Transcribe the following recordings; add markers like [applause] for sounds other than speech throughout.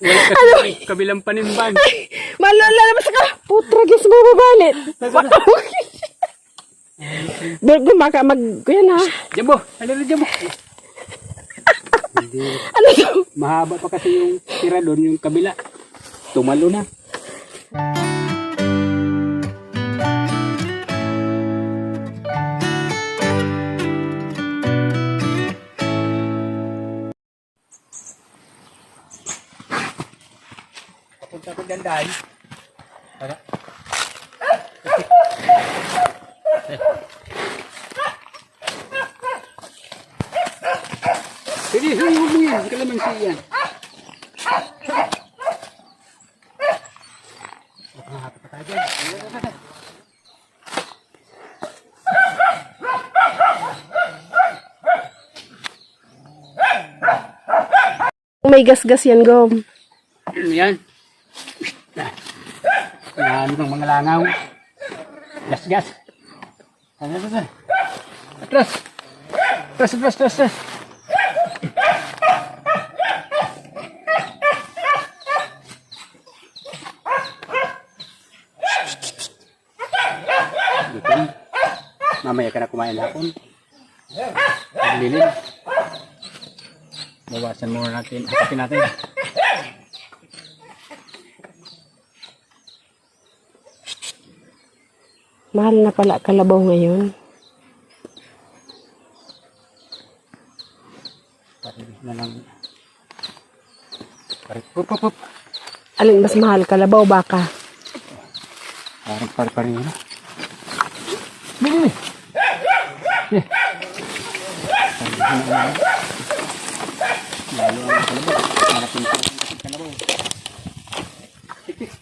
Wala kasi kabilang panimban. [laughs] Malala naman sa ka. Putra, guys mo mabalit. Bago maka mag... Yan ha. Ano na jabo? Hindi. [laughs] Ano to? Mahaba pa kasi yung tira doon, yung kabila. Tumalo na. Papunta ko dahil. Para. Sige, huwag mo yan. Kalamansi yan. Makakapit pa tayo dyan. May gasgas yan, Gom. Ano yan? Ano ng mga langaw? Gas, gas. Ano, ano, ano? Atras! Atras, atras, atras, atras. Mamaya ka na kumain hapon. Paglilin. Bawasan muna natin. Hakapin natin. Mahal na pala kalabaw ngayon. Parilis na lang. Parit, pup, pup, pup. Alin mas mahal, kalabaw baka? Parang pari pari na. Bili. Eh. Lalo ang kalabaw. Harapin ko ang kalabaw. Tik, tik.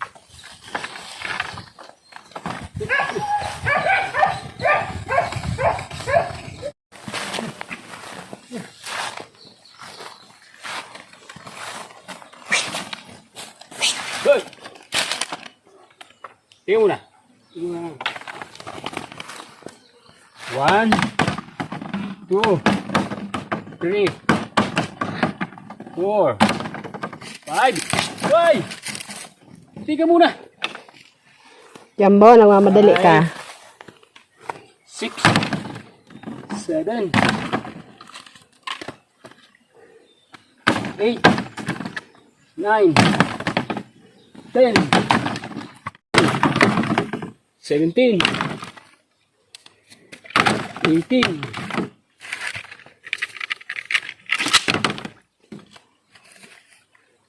Good. Tingnan mo na. Tingnan. One, two, three, four, five. Hoy! Tingnan muna. Jambo, nagmamadali ka. Six, seven, eight, nine, ten, seventeen, eighteen,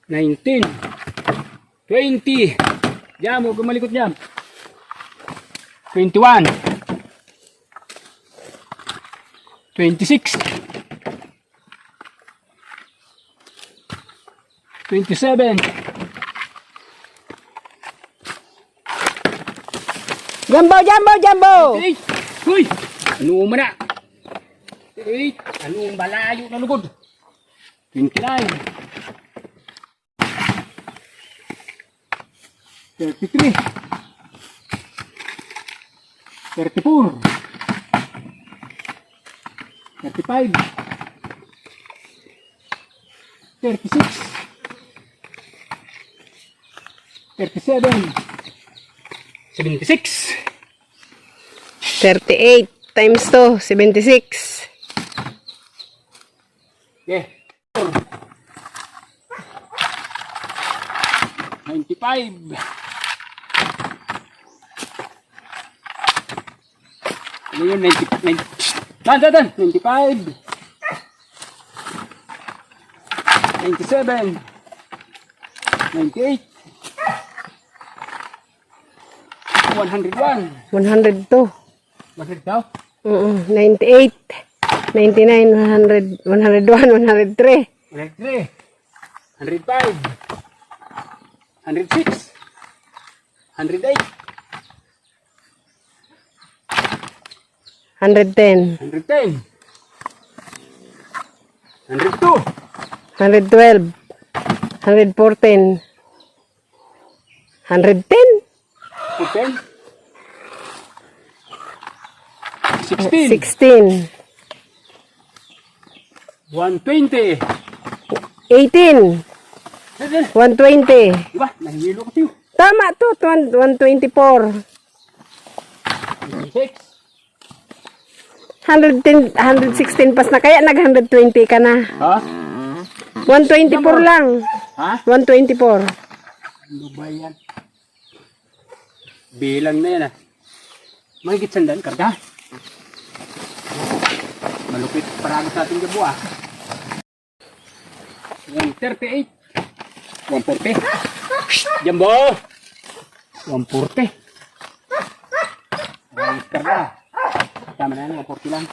nineteen, twenty. Diyan mo, gumalikot diyan. Twenty-one. 26 27 Jambo, jambo, jambo! 8 Uy! Ano mo na? 8 Ano ang balayo na lugod? 29 33 34 35 36 37 76 38 times 2, 76. Yeah. 95. Ano yun? 90, 90. Dan, dan, dan. 95. 97. 98. 101. 102. 100 daw? Mm 98. 99, 100, 101, 103. 103. 105. 106. 108. 110. 110. 102. 112. 114. 110. 10. 16. 16. 120. 18. Dali, dali. 120. Diba? Nahihilo ko sa'yo. Tama to, 124. 26. 110, 116 pas na kaya nag 120 ka na. Ha? 124 lang. Ha? 124. Ano ba yan? Bilang na yan ah. Mahigit sandaan, karga. Malupit parang sa ating gabo ah. 138. 140. Jambo! 140. Ayos karga. Tama na yan, 140 lang.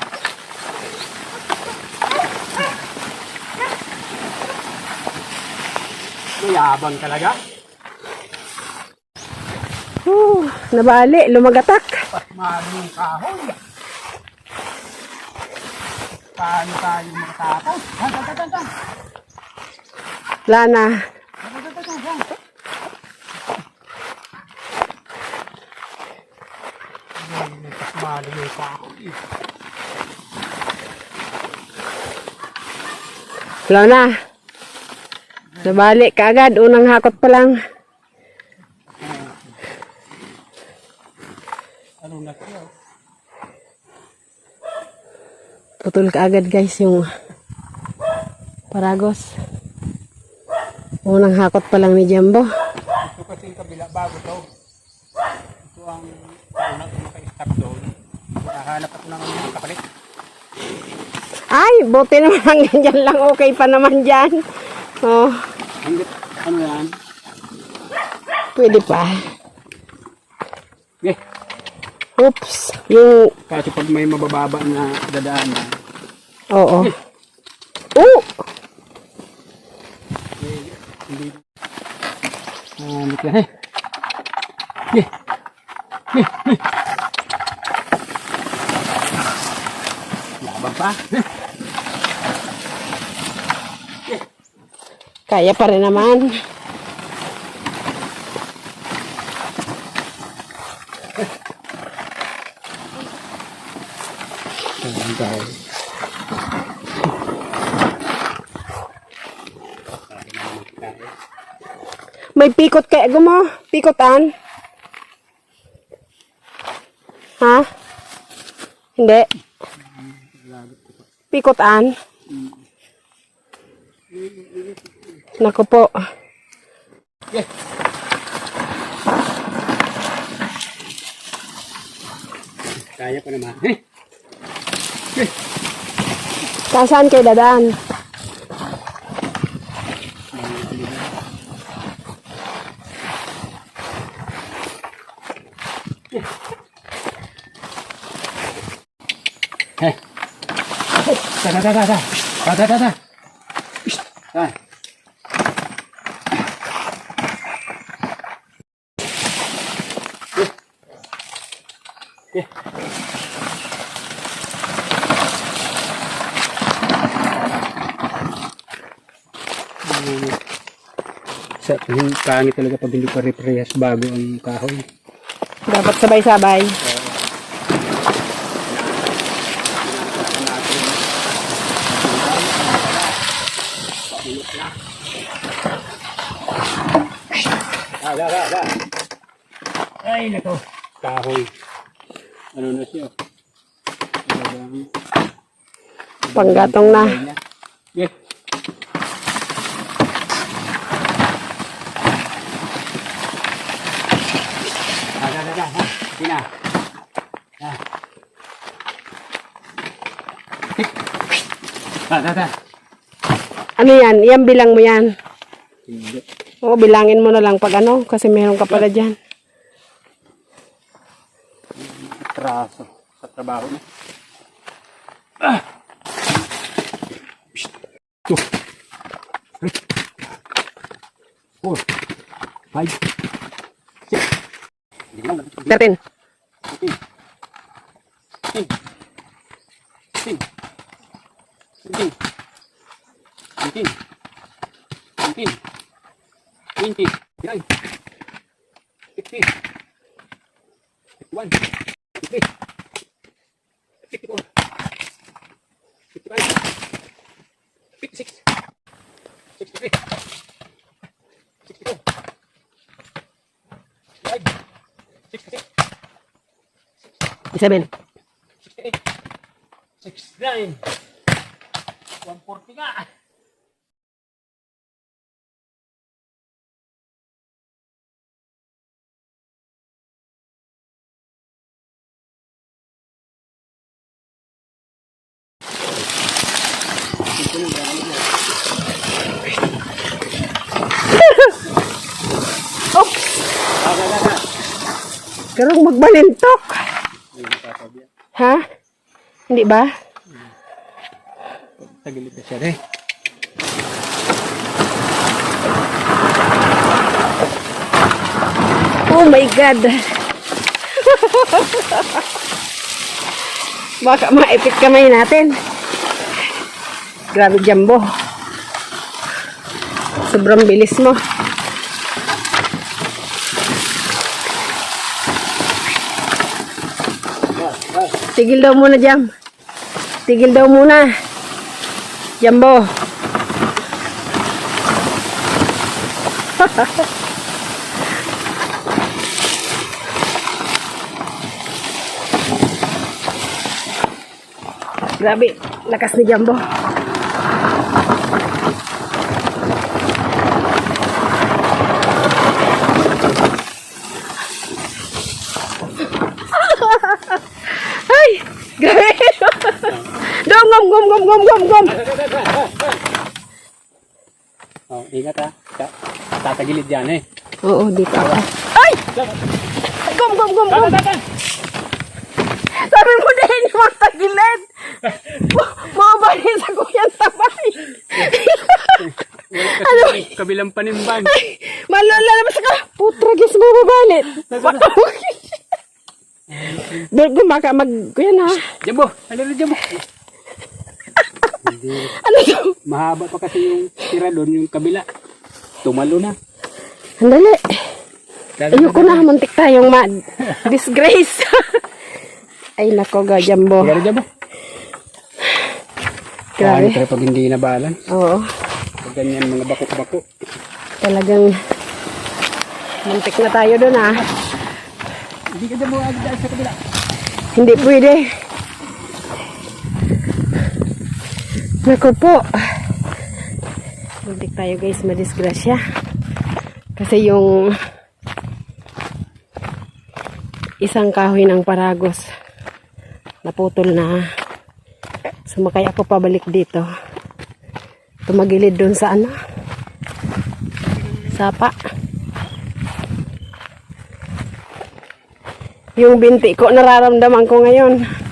Mayabang talaga. Oh, nabali, lumagatak. Pas maling kahoy. Paano tayo makatapos? Han, han, han, han. Lana. Maling yung kahoy. Wala na. Nabali ka agad, unang hakot pa lang. Ano na kayo? Putol ka agad guys yung paragos. Unang hakot pa lang ni Jumbo. Ito kasi yung kabila, bago to. Ito ang kaunang naka-stop doon. Nahanap ako ng kapalit. Ay, buti naman hanggang [laughs] dyan lang. Okay pa naman dyan. Oh, Hanggat, ano yan? pwede pa. Eh, Oops. Yung, kasi pag may mabababa na dadaanan, oo. Oh! Hindi ka. Eh. Eh. Eh. Eh. Laban pa. Kaya pa rin naman. Ayan tayo. May pikot kaya gumo. Pikotan. Ha? Hindi. Pikotan. Naku po. Kaya pa naman. Eh. Eh. Kasaan kay dadaan? Eh. Da da da da da. Da da da. Shh. Da. Eh. Eh. Sa yung pangit talaga pag hindi pa reprehas bago ang kahoy. Dapat sabay-sabay. Da, da, da. Ay, nako. Kahoy. Ano na siya? Panggatong na. Yeah. Ah, da, da, da, Sina. Ah. Ah, da, da. Ano yan? Yan bilang mo yan. Hindi. Oo, bilangin mo na lang pag ano, kasi meron ka pala dyan. Atraso sa trabaho niya. Ah! Two. Three. Four. Five. Six. Lang. 13. Fifteen. Sixteen. Sixteen. Seventeen. Eighteen. Nineteen. Twenty. Twenty-nine. Fifty. Fifty-one. 7. 6, 9. 140 nga. Oops! Karang magbalintok! Ha? Hindi ba? Tagilid na siya eh. Oh my God. Baka maipit kamay natin. Grabe jumbo. Sobrang bilis mo. Tigil daw muna, Jam. Tigil daw muna. Jumbo. [laughs] Grabe, lakas ni Jumbo. Ay, grabe. Dom, gom, gom, gom, gom, gom. Oh, ingat ha. Ta- Tatagilid yan eh. Oo, dito ako. Ay! Gom, gom, gom, gom. Sabi mo din yung mga tagilid. Mababalin sa kuya tabay. Ano? Kabilang panimbang. Malala naman sa ka. Putra, guys, mababalit. Doon baka mag... Kuya na. Jabo, halili Jabo. Hindi. Ano to? Mahaba pa kasi yung tira doon, yung kabila. Tumalo na. Andali. Dali- Ayoko na, muntik tayong ma... [laughs] Disgrace. [laughs] Ay, nako, ga, Jumbo. Sigaro Jabo. Grabe. Grabe. pag hindi nabalan. Oo. Pag ganyan mga bako-bako. Talagang... Muntik na tayo doon, ah. Hindi ka Jabo agad dahil sa kabila. Hindi pwede. Naku po. Muntik tayo guys, madisgrasya. Kasi yung isang kahoy ng paragos naputol na. Sumakay ako pabalik dito. Tumagilid doon sa ano? Sapa yung binti ko nararamdaman ko ngayon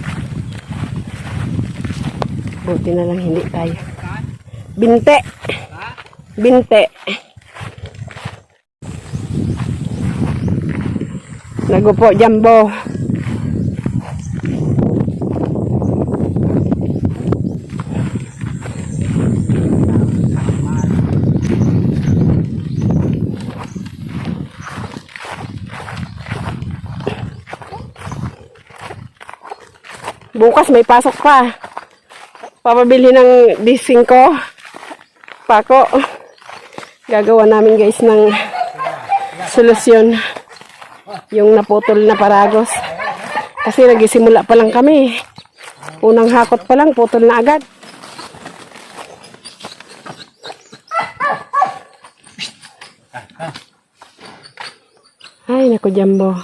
buti na lang hindi tayo. Binte. Binte. Nagupo jambo Bukas may pasok pa. Papabili ng D5. Pako. Gagawa namin guys ng solusyon. Yung naputol na paragos. Kasi nagisimula pa lang kami. Unang hakot pa lang, putol na agad. Ay, naku, Jumbo.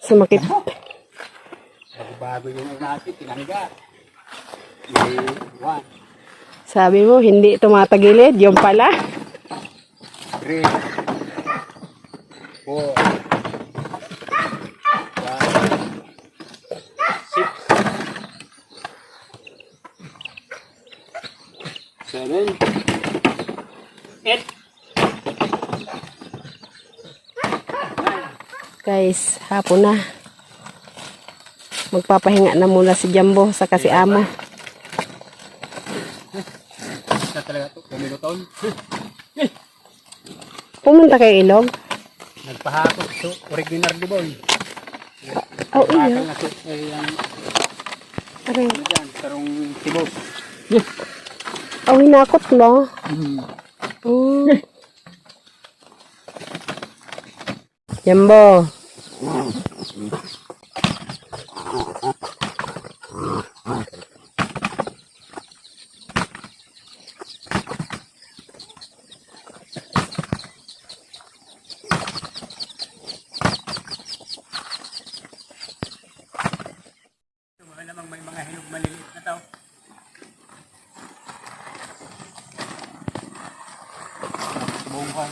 Sumakit. Bago yung natin, tinangga. Sabi mo, hindi tumatagilid. Yung pala. three, four, five, six, seven, eight, Guys, hapon na. Magpapahinga na muna si Jumbo sa kasi amo. Talaga ito, kumiluton. Pumunta kay Ilog. Nagpahakot so original di boy. Oh, iya. na so, ay ang Aray. ano dyan, karong tibos. Oh, hinakot mo. Hmm. Mm. Jumbo.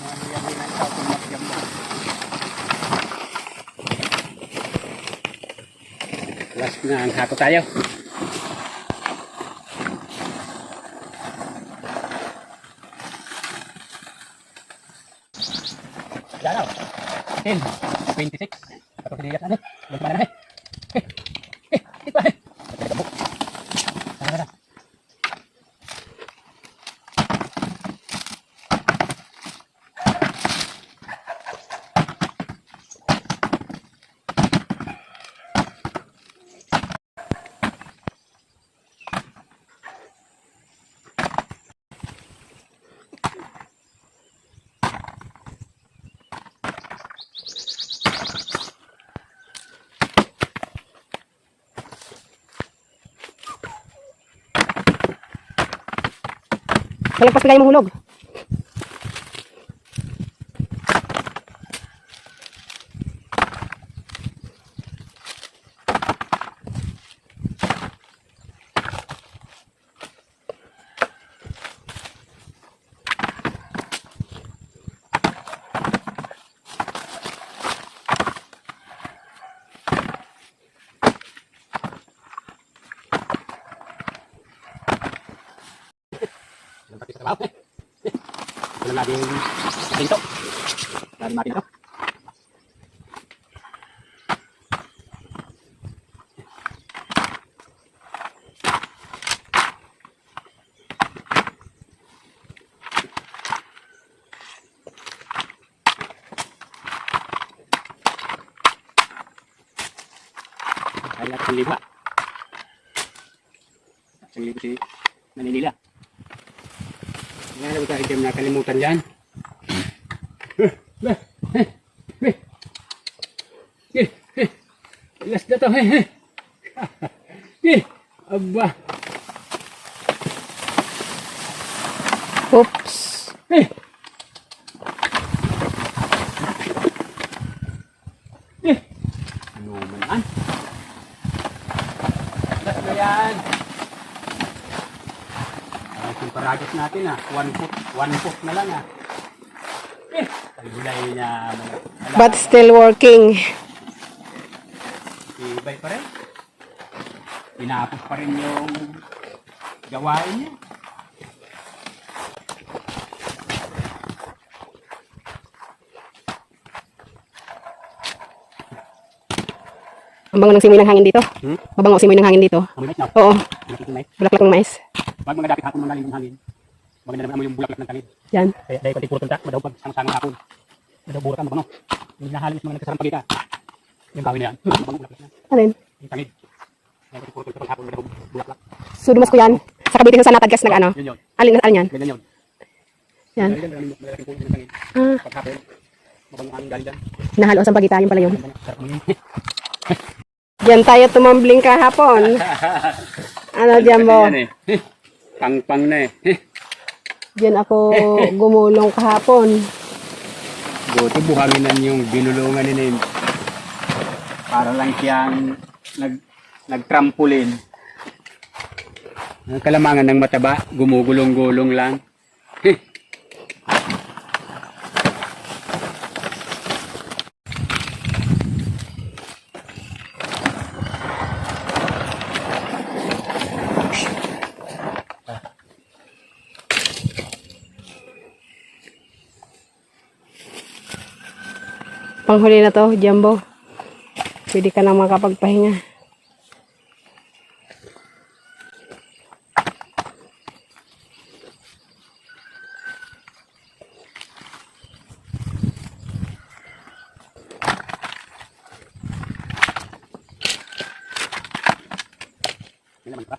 Last na ang hako tayo. Yan o. 10, 26. Tapos hindi na. Malagpas pa mo hulog. Yung pati sa trabaho. Ito lagi yung pinto. Lagi natin ito. Kaya natin liba. Isang libo si Manilila. Nga na tayo dyan nakalimutan dyan. Last na to. Eh, Aba. Oops. Eh. Eh. Ano man yan? Last na yan. Ang yung paragas natin ah. One foot. One foot na lang ah. Eh. Talibulay niya. But still working. Ibay pa rin. Tinapos pa rin yung gawain niya. Ang bango ng simoy ng hangin dito. Hmm? Mabango ang simoy ng hangin dito. Amoy mais na. Oo. Mais. Bulaklak ng mais. Pag mga dapit hapon mga yung hangin. Maganda naman amoy yung bulaklak ng talid. Yan. Kaya dahil pati puro tunta, madaw pag sang-sangang hapon. Madaw buro ka, mabango. Yung nahalin mga nagkasarang pagkita. Yung kawin na yan. Na. Alin? Yung tangid. Puro hapon, madaw bulaklak. Sudumas ko yan. Sa Cavite sa nataggas nag ano. Yun yun. Alin, alin yan? Ganyan yun. Yan. Galing dyan, malaking puno ng tangid. Ah, Pag hapon, mabango hangin galing dyan. nahalo sa pagita. Yun pala yun. Mo. Diyan tayo tumambling kahapon. [laughs] Ano, Jambo? Yan eh. [laughs] Pang-pang na eh. [laughs] Diyan ako gumulong kahapon. Buti buhanginan yung binulungan ni. Para lang siyang nag, nag-trampoline. Ang kalamangan ng mataba, gumugulong-gulong lang. Panghuli na to, Jambo. Pwede ka nang makapagpahinga. Yan naman pa.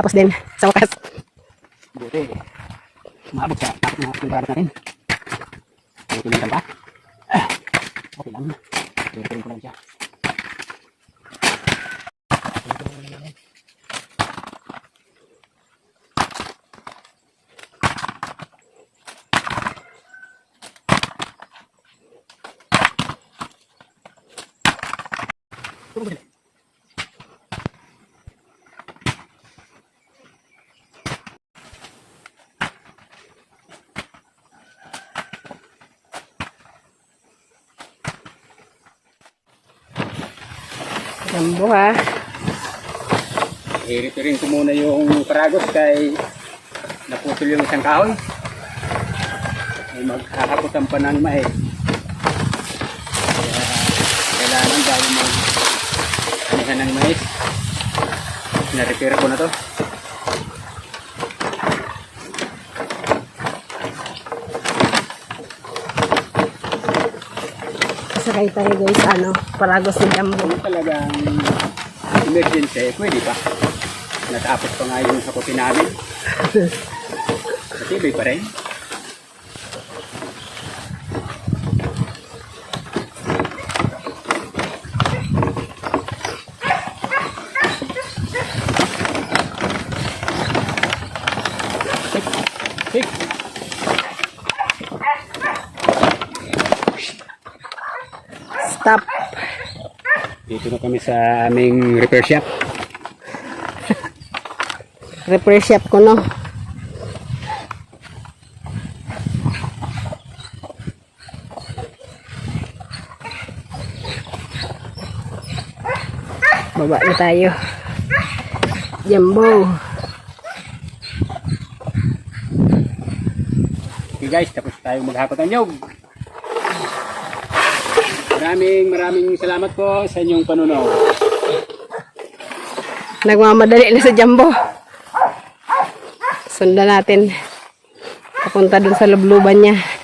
Tapos din, sa wakas. Buti. Maabot sa tapos na pinragat natin. Buti lang ba? Ah, Okay lang. Buti ko lang siya. Jambo ha. Hirit rin ko muna yung paragos kay naputol yung isang kahoy. Ay magkakaputan pa ng mae. Kaya kailangan bago mag anihan ng mais. Na-repair ko na to. Sakay tayo guys, ano, paragos ni. Kung talagang emergency, pwede pa. Natapos pa nga yung sakutin namin. [laughs] Matibay pa rin. Stop. Dito na kami sa aming repair shop. Repair shop ko no. Baba na tayo. Jambo. Okay guys, tapos tayo maghakot ng nyog. Maraming maraming salamat po sa inyong panunaw. Nagmamadali na sa Jambo. Sundan natin. Papunta dun sa lubluban niya.